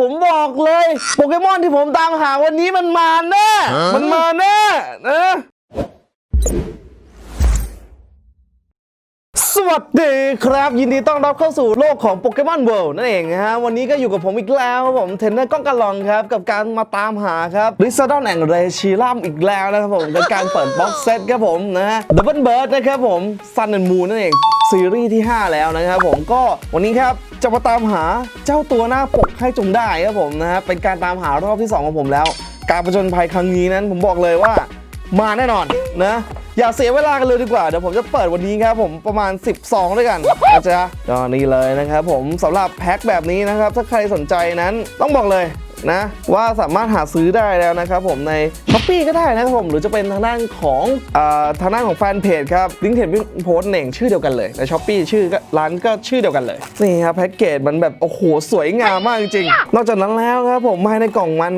ผมบอกเลยโปเกมอนที่ผมตามหาวันนี้มันมาแน่ มันมาแน่นะสวัสดีครับ ยินดีต้อนรับเข้าสู่โลกของโปเกมอนเวิลด์นั่นเองนะฮะ วันนี้ก็อยู่กับผมอีกแล้วครับผมเทรนเนอร์ก้องกะลองครับ กับการมาตามหาครับริซาดอนแองเรชิลัมอีกแล้วนะครับผมกับการเปิดบ็อกเซตครับผมนะฮะดับเบิลเบิร์ดนะครับผมซันแอนมูนนั่นเอง ซีรีส์ที่ 5 แล้วนะครับผมก็วันนี้ครับจะมาตามหาเจ้าตัวหน้าปกให้จงได้ครับผมนะฮะเป็นการตามหารอบที่ 2 ของผมแล้ว การประจนภัยครั้งนี้นั้นผมบอกเลยว่ามาแน่นอนนะอย่าเสียเวลากันเลยดีกว่า เดี๋ยวผมจะเปิดวันนี้ครับผมประมาณ 12 ด้วยกันนะจ๊ะก็นี่เลยนะครับผมสำหรับแพ็คแบบนี้นะครับ ถ้าใครสนใจนั้นต้องบอกเลย นะว่าสามารถหาซื้อได้แล้วนะครับผมในช้อปปีก็ได้นะครับผมหรือจะเป็นทางด้านของอทางด้านของแฟนเพจครับลิงก์เพจโพสเน่งชื่อเดียวกันเลยในช้อปปีชื่อก็ร้านก็ชื่อเดียวกันเลยนี่ครับแพ็กเกจมันแบบโอ้โหสวยงามมากจริงนอกจากนั้นแล้วครับผมภายในกล่องมัน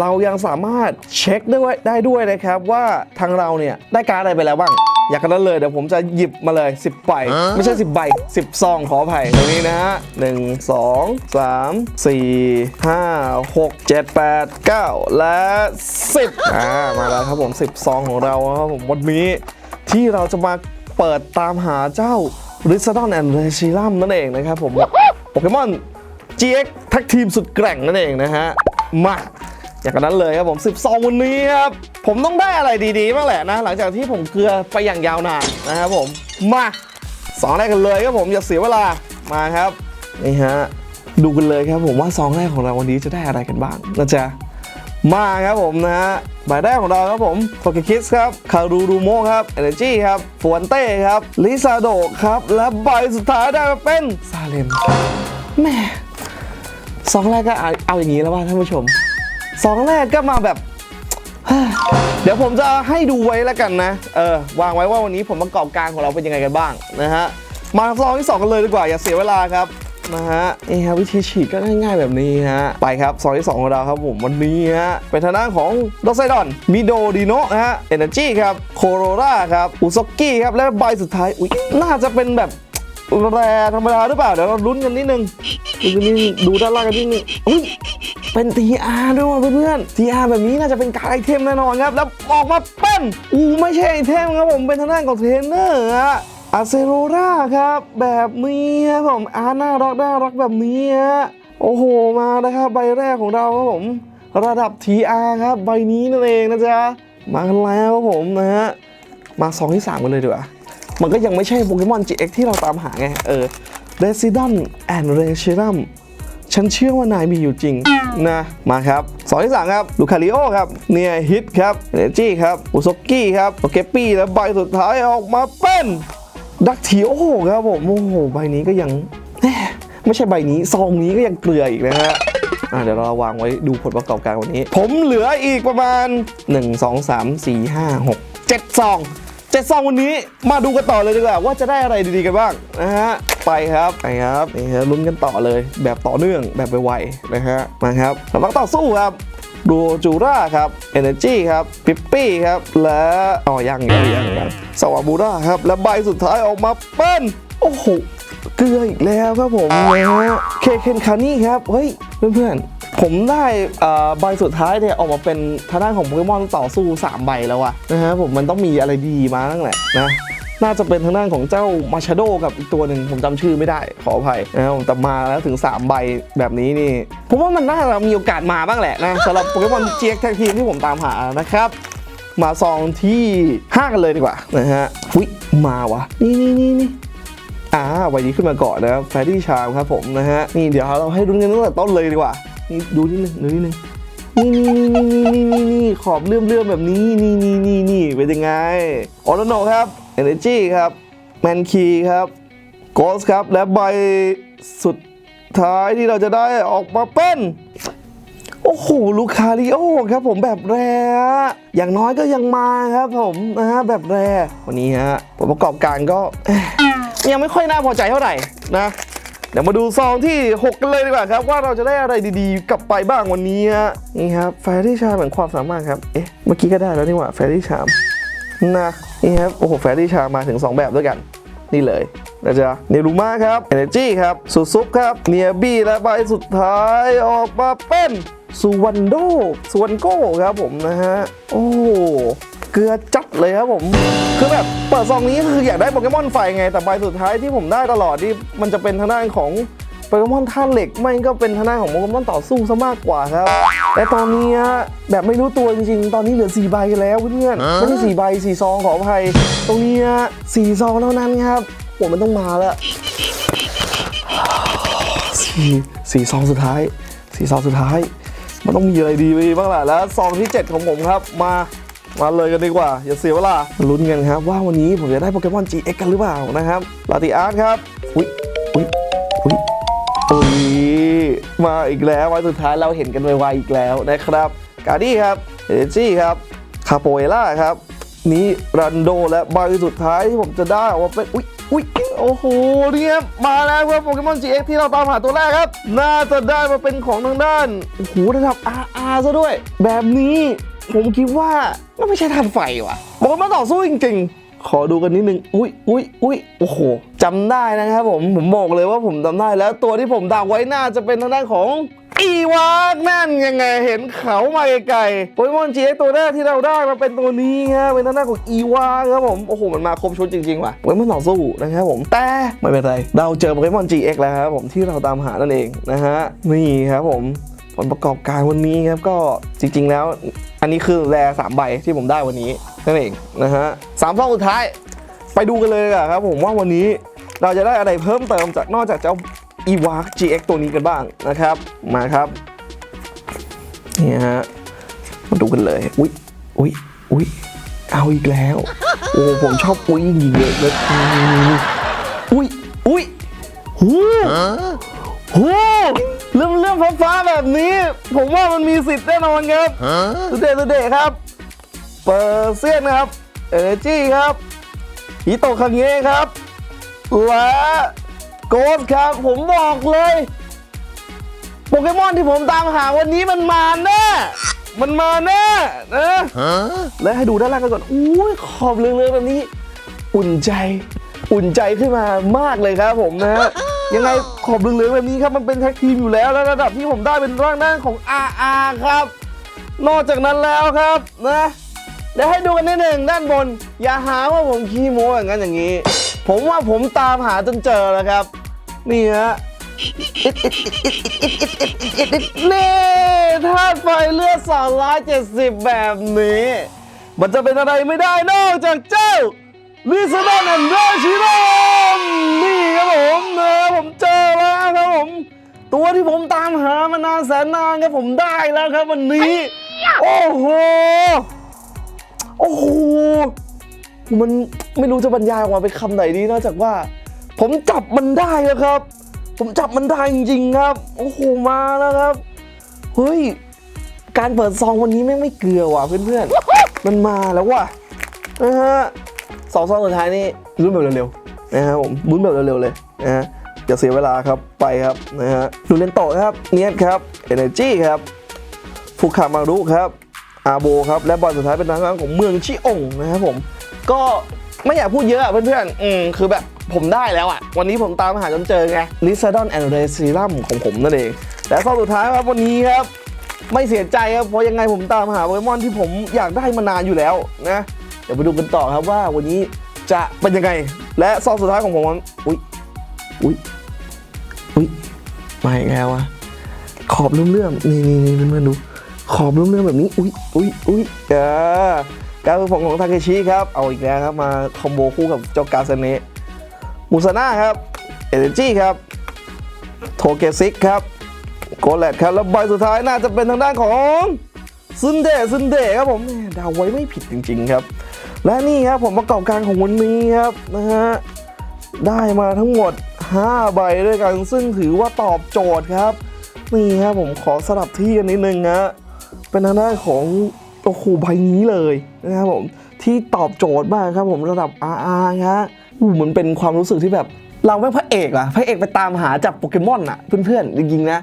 เรายังสามารถเช็คด้วยได้ด้วยนะครับว่าทางเราเนี่ยได้การอะไรไปแล้วบ้าง อยากกันนั้นเลยเดี๋ยวผมจะหยิบมาเลย 10ใบไม่ใช่ 10ใบ10ซองขออภัยตรงนี้นะฮะ1 2 3 4 5 6 7 8 9 และ 10อ่ามาแล้วครับผม 10ซองของเราครับผมวันนี้ที่เราจะมาเปิดตามหาเจ้าริซาดอนแอนด์เรชิลัมนั่นเองนะครับผมโปเกมอน GX แท็กทีมสุดแกร่งนั่นเองนะฮะ มา อย่างนั้นเลยครับผม 12 วันนี้ครับ ผมต้องได้อะไรดีๆบ้างแหละนะ หลังจากที่ผมเกลือไปอย่างยาวนานนะครับผม มาสองแรกกันเลยครับผมอย่าเสียเวลามาครับนี่ฮะดูกันเลยครับผมว่าซองแรกของเราวันนี้จะได้อะไรกันบ้างนะจ๊ะมาครับผมนะฮะใบแรกของเราครับผมโ o เกคิสครับคารูรูโมครับเอเนจีครับฟวนเต้ครับลิซาโดครับและใบสุดท้ายได้มาเป็นซาเลมแม่ซองแรกก็เอาอย่างนี้แล้วว่าท่านผู้ชม สองแรกก็มาแบบ เดี๋ยวผมจะให้ดูไว้แล้วกันนะ เออ วางไว้ว่าวันนี้ผลประกอบการของเราเป็นยังไงกันบ้างนะฮะ มาซองที่สองกันเลยดีกว่า อย่าเสียเวลาครับนะฮะนี่ฮะวิธีฉีดก็ง่ายๆแบบนี้ฮะ ไปครับซองที่ 2 ของเราครับผมวันนี้ฮะ เป็นทางด้านของดอกไซดอนมิโดดีโนะฮะเอเนจีครับโคโรราครับอุซกกี้ครับ และใบสุดท้าย อุ๊ยน่าจะเป็นแบบแรธรรมดาหรือเปล่า เดี๋ยวเราลุ้นกันนิดนึงดูนนิดนึงดูด้านล่างกันนิดนึง เป็น TR ด้วยว่ะเพื่อนๆ TR แบบนี้น่าจะเป็นการไอเทมแน่นอนครับ แล้วออกมาเป็นอูไม่ใช่ไอเทมครับผมเป็นทางด้านของเทรนเนอร์อะอาเซโรราครับ แบบนี้ครับผมอาน่ารักน่ารักแบบนี้ฮะโอ้โหมานะครับใบแรกของเราครับผมระดับ TR ครับใบนี้นั่นเองนะจ๊ะมากันแล้วครับผมนะฮะมาซองที่ 3 กันเลยดีกว่ามันก็ยังไม่ใช่โปเกมอน GX ที่เราตามหาไงเออ Resident and r e s h i r u m ฉันเชื่อว่านายมีอยู่จริงนะมาครับสองที่สามครับลูคาริโอครับเนียฮิตครับเนจี้ครับอุซกกี้ครับโอเกปี้และใบสุดท้ายออกมาเป็นดักทีโอครับผมโอ้โหใบนี้ก็ยังแหม่ไม่ใช่ใบนี้ซองนี้ก็ยังเกลืออีกนะฮะอะเดี๋ยวเราวางไว้ดูผลประกอบการวันนี้ ผมเหลืออีกประมาณ 1 2 3 4 5 6 7ซอง7ซองวันนี้มาดูกันต่อเลยดีกว่าว่าจะได้อะไรดีๆกันบ้างนะฮะ ไปครับไปครับนี่ฮะลุ้นกันต่อเลย แบบต่อเนื่องแบบไวๆนะฮะมาครับสำหรับต่อสู้ครับดูจูราครับ Energy ครับปิปปี้ครับและอ๋อยังยังยังยังสวาบูราครับและใบสุดท้ายออกมาเป็นโอ้โหเกลืออีกแล้วครับผมนะเคเคนคานี่ครับเฮ้ยเพื่อนๆ ผมได้อ่อใบสุดท้ายเนี่ยออกมาเป็นทางด้านของโปเกมอนต่อสู้ 3 ใบแล้วอะนะฮะผมมันต้องมีอะไรดีมาตั้งแหละนะ น่าจะเป็นทางด้านของเจ้ามาชาโดกับอีกตัวหนึ่งผมจำชื่อไม่ได้ขออภัยนะครับแต่มาแล้วถึง 3 ใบแบบนี้นี่ผมว่ามันน่าจะมีโอกาสมาบ้างแหละนะสำหรับโปเกมอนเจียกแท็กทีมที่ผมตามหานะครับมาซองที่5กันเลยดีกว่านะฮะอุ้ยมาวะนี่นี่นี่นี่อ่าใบนี้ขึ้นมาก่อนนะครับแฟรี่ชามครับผมนะฮะนี่เดี๋ยวเราให้ดูกันตั้งแต่ต้นเลยดีกว่านี่ดูนิดนึงดูนิดนึง นี่นี่นี่นี่นี่นี่นี่ขอบเลื่อมเลื่อมแบบนี้นี่นี่นี่นี่เป็นยังไงออร์โนครับเอเนจีครับแมนคีครับโกสครับและใบสุดท้ายที่เราจะได้ออกมาเป็นโอ้โหลูคาริโอครับผมแบบแรอย่างน้อยก็ยังมาครับผมนะฮะแบบแรวันนี้ฮะผลประกอบการก็ยังไม่ค่อยน่าพอใจเท่าไหร่นะ เดี๋ยวมาดูซองที่ 6 กันเลยดีกว่าครับ ว่าเราจะได้อะไรดีๆ กลับไปบ้างวันนี้ฮะนี่ครับแฟรี่ชามแห่งความสามารถครับ เอ๊ะ เมื่อกี้ก็ได้แล้วนี่หว่าแฟรี่ชามนะนี่ครับโอ้โหแฟรี่ชามมาถึง 2 แบบด้วยกัน นี่เลยนะจ๊ะเนรูมาครับเอเนจีครับสุซุปครับเนียบี้และใบสุดท้ายออกมาเป็นสุวันโดสุวันโก้ครับผมนะฮะโอ้ เกลือจัดเลยครับผม คือแบบเปิดซองนี้คืออยากได้โปเกมอนไฟไง แต่ใบสุดท้ายที่ผมได้ตลอดที่มันจะเป็นทางด้านของโปเกมอนท่าเหล็กไม่ก็เป็นทางด้านของโปเกมอนต่อสู้ซะมากกว่าครับ แต่ตอนนี้ฮะแบบไม่รู้ตัวจริงๆ ตอนนี้เหลือ 4 ใบกันแล้วเพื่อนๆไม่ใช่4ใบ4ซองขออภัย ตรงนี้ฮะสี่ซองเท่านั้นครับโอ้มันต้องมาแล้วสี่สี่ซองสุดท้ายสี่ซองสุดท้าย มันต้องมีอะไรดีไปบ้างล่ะแล้วซองที่ 7 ของผมครับมา มาเลยกันดีกว่า อย่าเสียเวลาลุ้นกันครับ ว่าวันนี้ผมจะได้โปเกมอน GX กันหรือเปล่านะครับลาติอาร์ตครับอุ๊ยอุ๊ยอุ๊ยอุ๊ยมาอีกแล้ววันสุดท้ายเราเห็นกันไวๆอีกแล้วนะครับกาดี้ครับเอเจี้ครับคาโปเอล่าครับ นี้รันโดและใบสุดท้ายที่ผมจะได้ออกมาเป็นอุ๊ยอุ๊ยโอ้โหเนี่ยมาแล้วเพื่อโปเกมอน GX ที่เราตามหาตัวแรกครับ น่าจะได้มาเป็นของทางด้านโอ้โหระดับ RR ซะด้วย แบบนี้ ผมคิดว่ามันไม่ใช่ทันไฟว่ะโปเกมอนต่อสู้จริงๆ ขอดูกันนิดนึง อุ๊ยอุ๊ยอุ๊ยโอ้โหจำได้นะครับผม ผมบอกเลยว่าผมจำได้แล้วตัวที่ผมดักไว้น่าจะเป็นทางด้านของอีวากนั่นยังไงเห็นเขามาไกลๆโปเกมอน GX ตัวแรกที่เราได้มาเป็นตัวนี้ครับเป็นทางด้าของอีวากครับผมโอ้โหมันมาครบชุดจริงๆว่ะโปเกมอนต่อสู้นะครับผมแต่ไม่เป็นไร เราเจอโปเกมอน GX แล้วครับผมที่เราตามหานั่นเองนะฮะนี่ครับผมผลประกอบการวันนี้ครับก็จริงๆแล้ว อันนี้คือแรสามใบที่ผมได้วันนี้นั่นเองนะฮะสามซองสุดท้ายไปดูกันเลยอะครับผมว่าวันนี้เราจะได้อะไรเพิ่มเติมจากนอกจากเจ้า e w a r GX ตัวนี้กันบ้างนะครับ มาครับนี่ฮะมาดูกันเลยอุ๊ยอุ๊ยอุ๊ยเอาอีกแล้วโอ้ผมชอบอุ๊ยจริงๆเลยเลยอุ๊ยอุ๊ยหูหู เรื่องเรื่องฟ้าฟ้าๆแบบนี้ ผมว่ามันมีสิทธิ์แน่นอนครับสุดเด็ดสุดเด็ดครับเปอร์เซียนครับ เอเนจีครับฮิโตะคังเงะครับและโกสครับผมบอกเลย โปเกมอนที่ผมตามหาวันนี้มันมาแน่มันมาแน่นะและให้ดูด้านล่างกันก่อนอุ้ยขอบเรืองๆแบบนี้ อุ่นใจ อุ่นใจขึ้นมามากเลยครับผมนะฮะ ยังไงขอบเรืองๆแบบนี้ครับมันเป็นแท็กทีมอยู่แล้วแล้วระดับที่ผมได้เป็นร่างหน้าของ RR ครับ นอกจากนั้นแล้วครับนะเดี๋ยวให้ดูกันนิดหนึ่งด้านบน อย่าหาว่าผมขี้โม้อย่างนั้นอย่างนี้ ผมว่าผมตามหาจนเจอแล้วครับ นี่ฮะนี่ธาตุไฟเลือด270แบบนี้ มันจะเป็นอะไรไม่ได้นอกจากเจ้าลิซาดอนแอนด์เดชิโรนี่ ครับผมนะผมเจอแล้วครับผม ตัวที่ผมตามหามานานแสนนานครับผมได้แล้วครับวันนี้ โอ้โห โอ้โห มันไม่รู้จะบรรยายออกมาเป็นคำไหนดีนอกจากว่า ผมจับมันได้แล้วครับ ผมจับมันได้จริงๆครับ โอ้โห มาแล้วครับ เฮ้ย การเปิดซองวันนี้แม่งไม่เกลือว่ะเพื่อนๆ มันมาแล้วว่ะนะฮะสองซองสุดท้ายนี่ลุ้นแบบเร็วๆ นะฮะผมลุ้นแบบเร็วๆเลยนะฮะอย่าเสียเวลาครับไปครับนะฮะดูเลนโตะครับเนียสครับเอเนจีครับฟุคามารุครับอาโบครับและบอลสุดท้ายเป็นทางด้านของเมืองชิองนะครับผม ก็ไม่อยากพูดเยอะเพื่อนๆอืมคือแบบผมได้แล้วอะ วันนี้ผมตามหาจนเจอไงลิซาดอนแอนด์เรซิลัมของผมนั่นเอง และข้อสุดท้ายครับวันนี้ครับ ไม่เสียใจครับ เพราะยังไงผมตามหาโปเกมอนที่ผมอยากได้มานานอยู่แล้วนะ เดี๋ยวไปดูกันต่อครับว่าวันนี้จะเป็นยังไง และซองสุดท้ายของผมมันอุ๊ยอุ๊ยอุ๊ยมาอีกแล้วอะขอบเลื่อมๆนี่นี่นี่เพื่อนๆดู ขอบเลื่อมๆแบบนี้ อุ๊ยอุ๊ยอุ๊ยอ่าการฝึกฝนของทาเคชิครับ เอาอีกแล้วครับ มาคอมโบคู่กับเจ้ากาเซเนะมูซาน่าครับ เอเนจีครับ โทเกซิกครับโกแลตครับ แล้วใบสุดท้ายน่าจะเป็นทางด้านของซุนเดะซุนเดะครับผมเดาไว้ไม่ผิดจริง ๆ ครับ และนี่ครับผมประกอบการของวันนี้ครับนะฮะได้มาทั้งหมด 5 ใบด้วยกัน ซึ่งถือว่าตอบโจทย์ครับ นี่ครับผมขอสลับที่กันนิดนึงนะเป็นทางด้านของโอ้โหใบนี้เลยนะครับผมที่ตอบโจทย์มากครับผมระดับ RR ฮะอู้เหมือนเป็นความรู้สึกที่แบบ เราเป็นพระเอกอะพระเอกไปตามหาจับโปเกมอนอะเพื่อนๆจริงๆนะ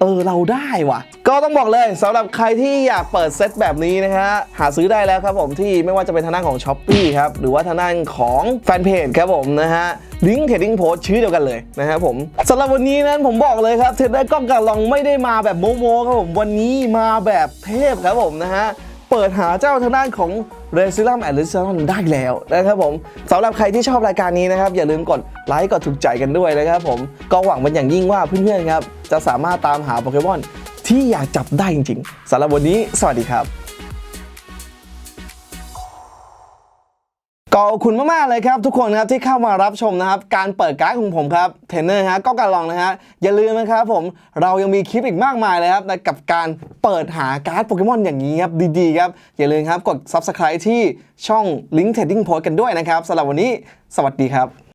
เออเราได้ว่ะ ก็ต้องบอกเลยสำหรับใครที่อยากเปิดเซตแบบนี้นะฮะหาซื้อได้แล้วครับผมที่ไม่ว่าจะเป็นทางด้านของ s h อ p e e ครับหรือว่าทางด้านของแฟนเพจครับผมนะฮะลิงก์เทรดดิ้งโพสชื่อเดียวกันเลยนะครับผมสำหรับวันนี้นั้นผมบอกเลยครับเทรดได้กล้องการลองไม่ได้มาแบบโมโมครับผมวันนี้มาแบบเทพครับผมนะฮะเปิดหาเจ้าทางด้านของ r e s i l u m and r e s i l u m ได้แล้วนะครับผมสำหรับใครที่ชอบรายการนี้นะครับ อย่าลืมกดไลค์กดถูกใจกันด้วยนะครับผมก็หวังเป็นอย่างยิ่งว่าเพื่อนๆครับ จะสามารถตามหาโปเกมอนที่อยากจับได้จริงๆสำหรับวันนี้ สวัสดีครับขอบคุณมากๆเลยครับทุกคนครับที่เข้ามารับชมนะครับการเปิดการ์ดของผมครับเทรนเนอร์ฮะก็การลองนะฮะอย่าลืมนะครับผมเรายังมีคลิปอีกมากมายเลยครับกับการเปิดหาการ์ดโปเกมอนอย่างนี้ครับดีๆครับอย่าลืมครับกด Subscribe ที่ช่อง Link Trading Post กันด้วยนะครับสำหรับวันนี้ สวัสดีครับ